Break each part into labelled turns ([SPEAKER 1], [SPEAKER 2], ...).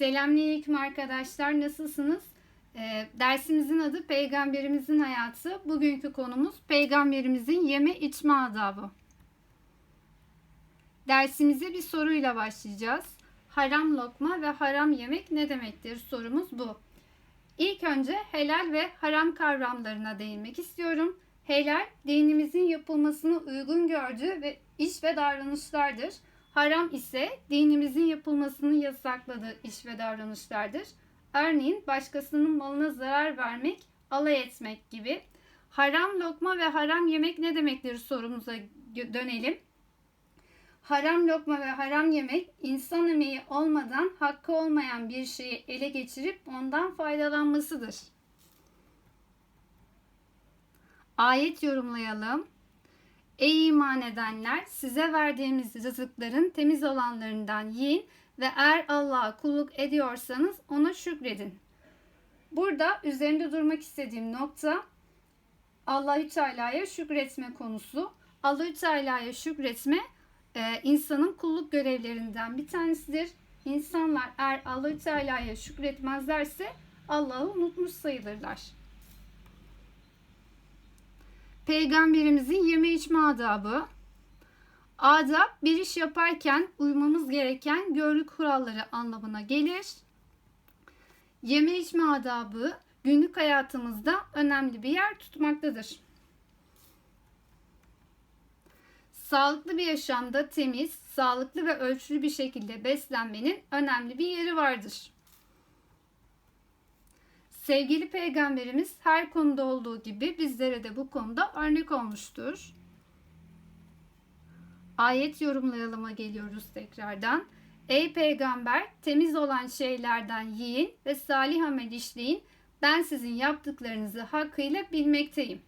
[SPEAKER 1] Selamünaleyküm arkadaşlar. Nasılsınız? Ee, dersimizin adı Peygamberimizin Hayatı. Bugünkü konumuz Peygamberimizin yeme içme adabı. Dersimize bir soruyla başlayacağız. Haram lokma ve haram yemek ne demektir? Sorumuz bu. İlk önce helal ve haram kavramlarına değinmek istiyorum. Helal, dinimizin yapılmasını uygun gördüğü ve iş ve davranışlardır. Haram ise dinimizin yapılmasını yasakladığı iş ve davranışlardır. Örneğin başkasının malına zarar vermek, alay etmek gibi. Haram lokma ve haram yemek ne demektir sorumuza dönelim. Haram lokma ve haram yemek insan emeği olmadan hakkı olmayan bir şeyi ele geçirip ondan faydalanmasıdır. Ayet yorumlayalım. Ey iman edenler size verdiğimiz rızıkların temiz olanlarından yiyin ve eğer Allah'a kulluk ediyorsanız ona şükredin. Burada üzerinde durmak istediğim nokta Allahü Teala'ya şükretme konusu. Allahü Teala'ya şükretme e, insanın kulluk görevlerinden bir tanesidir. İnsanlar eğer Allahü Teala'ya şükretmezlerse Allah'ı unutmuş sayılırlar. Peygamberimizin yeme içme adabı. Adab bir iş yaparken uymamız gereken görgü kuralları anlamına gelir. Yeme içme adabı günlük hayatımızda önemli bir yer tutmaktadır. Sağlıklı bir yaşamda temiz, sağlıklı ve ölçülü bir şekilde beslenmenin önemli bir yeri vardır. Sevgili peygamberimiz her konuda olduğu gibi bizlere de bu konuda örnek olmuştur. Ayet yorumlayalıma geliyoruz tekrardan. Ey peygamber temiz olan şeylerden yiyin ve salih amel işleyin. Ben sizin yaptıklarınızı hakkıyla bilmekteyim.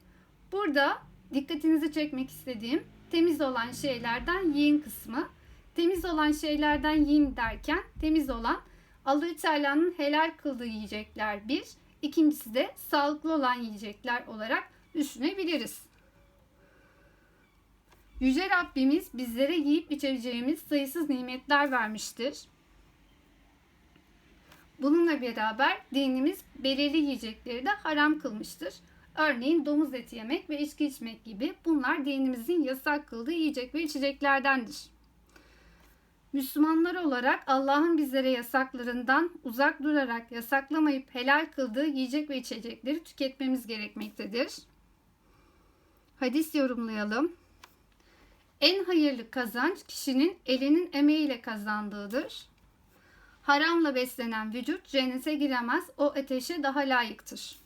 [SPEAKER 1] Burada dikkatinizi çekmek istediğim temiz olan şeylerden yiyin kısmı. Temiz olan şeylerden yiyin derken temiz olan Allahü Teala'nın helal kıldığı yiyecekler bir. İkincisi de sağlıklı olan yiyecekler olarak düşünebiliriz. Yüce Rabbimiz bizlere yiyip içeceğimiz sayısız nimetler vermiştir. Bununla beraber dinimiz belirli yiyecekleri de haram kılmıştır. Örneğin domuz eti yemek ve içki içmek gibi bunlar dinimizin yasak kıldığı yiyecek ve içeceklerdendir. Müslümanlar olarak Allah'ın bizlere yasaklarından uzak durarak yasaklamayıp helal kıldığı yiyecek ve içecekleri tüketmemiz gerekmektedir. Hadis yorumlayalım. En hayırlı kazanç kişinin elinin emeğiyle kazandığıdır. Haramla beslenen vücut cennete giremez, o ateşe daha layıktır.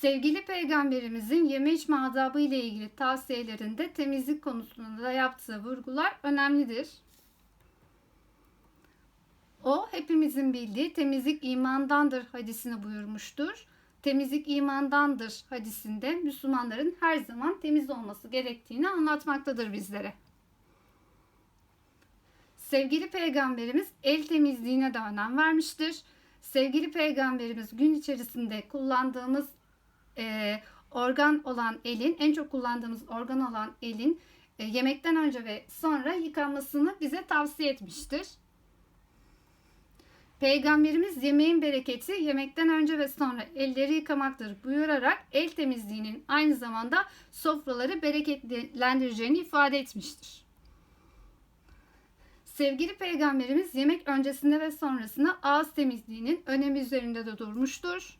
[SPEAKER 1] Sevgili peygamberimizin yeme içme adabı ile ilgili tavsiyelerinde temizlik konusunda da yaptığı vurgular önemlidir. O hepimizin bildiği temizlik imandandır hadisini buyurmuştur. Temizlik imandandır hadisinde Müslümanların her zaman temiz olması gerektiğini anlatmaktadır bizlere. Sevgili peygamberimiz el temizliğine de önem vermiştir. Sevgili peygamberimiz gün içerisinde kullandığımız e, organ olan elin, en çok kullandığımız organ olan elin e, yemekten önce ve sonra yıkanmasını bize tavsiye etmiştir. Peygamberimiz yemeğin bereketi yemekten önce ve sonra elleri yıkamaktır buyurarak el temizliğinin aynı zamanda sofraları bereketlendireceğini ifade etmiştir. Sevgili peygamberimiz yemek öncesinde ve sonrasında ağız temizliğinin önemi üzerinde de durmuştur.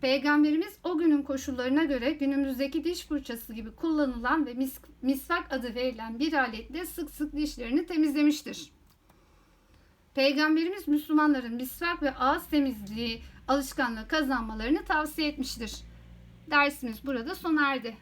[SPEAKER 1] Peygamberimiz o günün koşullarına göre günümüzdeki diş fırçası gibi kullanılan ve mis- misvak adı verilen bir aletle sık sık dişlerini temizlemiştir. Peygamberimiz Müslümanların misvak ve ağız temizliği alışkanlığı kazanmalarını tavsiye etmiştir. Dersimiz burada sona erdi.